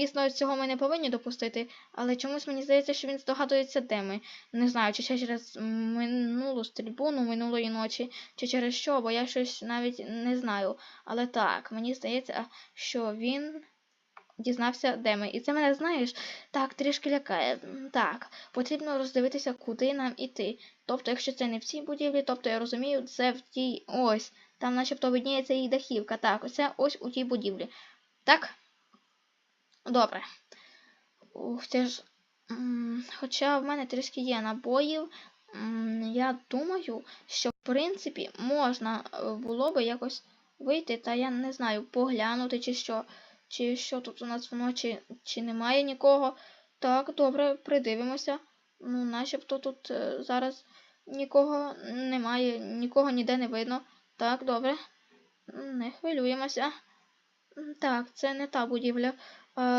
звісно, цього ми не повинні допустити, але чомусь мені здається, що він здогадується, де ми. Не знаю, чи через минулу стрільбу, ну, минулої ночі, чи через що, бо я щось навіть не знаю. Але так, мені здається, що він дізнався, де ми. І це мене, знаєш, так трішки лякає. Так, потрібно роздивитися, куди нам іти. Тобто, якщо це не в цій будівлі, тобто я розумію, це в тій ось. Там начебто видніється її дахівка. Так, оце ось у тій будівлі. Так? Добре. Ух. Хоча в мене трішки є набоїв. Я думаю, що в принципі можна е, було би якось вийти, та я не знаю, поглянути чи що. Чи що тут у нас вночі, чи немає нікого. Так, добре, придивимося. Ну, начебто тут е, зараз нікого немає, нікого ніде не видно. Так, добре. Не хвилюємося. Так, це не та будівля. Uh,